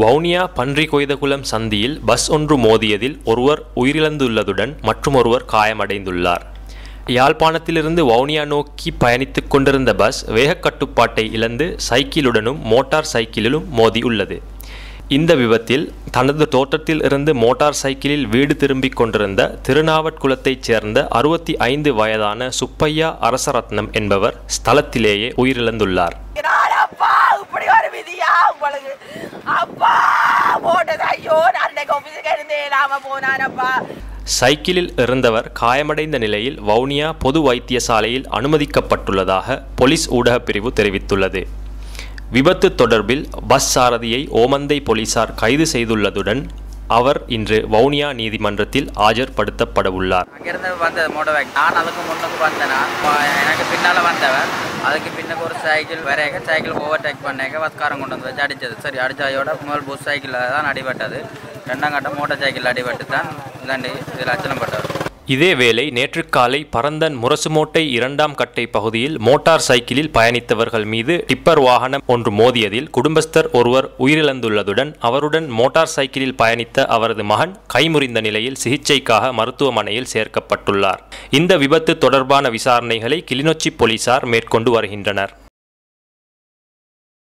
வவுனியா பன்றி கொய்தகுளம் சந்தியில் பஸ் ஒன்று மோதியதில் ஒருவர் உயிரிழந்துள்ளதுடன் மற்றுமொருவர் காயமடைந்துள்ளார். யாழ்ப்பாணத்திலிருந்து வவுனியா நோக்கி பயணித்துக் கொண்டிருந்த பஸ் வேகக்கட்டுப்பாட்டை இழந்து சைக்கிளுடனும் மோட்டார் சைக்கிளிலும் மோதியுள்ளது. இந்த விபத்தில் தனது தோட்டத்தில் இருந்து மோட்டார் சைக்கிளில் வீடு திரும்பிக் கொண்டிருந்த திருநாவட்குளத்தைச் சேர்ந்த அறுபத்தி ஐந்து வயதான சுப்பையா அரசரத்னம் என்பவர் ஸ்தலத்திலேயே உயிரிழந்துள்ளார் நான் அப்பா இப்படி ஒரு உங்களுக்கு அப்பா போட்டது ஐயோ நான் இன்னைக்கு ஆபீஸுக்கு இருந்தே இல்லாம போனானப்பா சைக்கிளில் இருந்தவர் காயமடைந்த நிலையில் வவுனியா பொது வைத்தியசாலையில் அனுமதிக்கப்பட்டுள்ளதாக போலீஸ் ஊடகப் பிரிவு தெரிவித்துள்ளது விபத்து தொடர்பில் பஸ் சாரதியை ஓமந்தை போலீசார் கைது செய்துள்ளதுடன் அவர் இன்று வவுனியா நீதிமன்றத்தில் அங்கேருந்து வந்தது நான் அதுக்கு முன்னுக்கு வந்தேனா எனக்கு பின்னால் வந்தவன் அதுக்கு பின்னுக்கு ஒரு சைக்கிள் வரையக சைக்கிள் ஓவர்டேக் பண்ணேக்க வஸ்காரம் கொண்டு வந்து வச்சு அடித்தது சரி அடித்ததையோட முதல் புஷ் சைக்கிளில் தான் அடிபட்டது. ரெண்டாம் கட்டம் மோட்டார் சைக்கிள் அடிபட்டு தான் இதாண்டி இதில் அச்சலம் பட்டது. இதேவேளை நேற்று காலை பரந்தன் முரசுமோட்டை இரண்டாம் கட்டை பகுதியில் மோட்டார் சைக்கிளில் பயணித்தவர்கள் மீது டிப்பர் வாகனம் ஒன்று மோதியதில் குடும்பஸ்தர் ஒருவர் உயிரிழந்துள்ளதுடன் அவருடன் மோட்டார் சைக்கிளில் பயணித்த அவரது மகன் கைமுறிந்த நிலையில் சிகிச்சைக்காக மருத்துவமனையில் சேர்க்கப்பட்டுள்ளார். இந்த விபத்து தொடர்பான விசாரணைகளை கிளிநொச்சி போலீசார் மேற்கொண்டு வருகின்றனர்.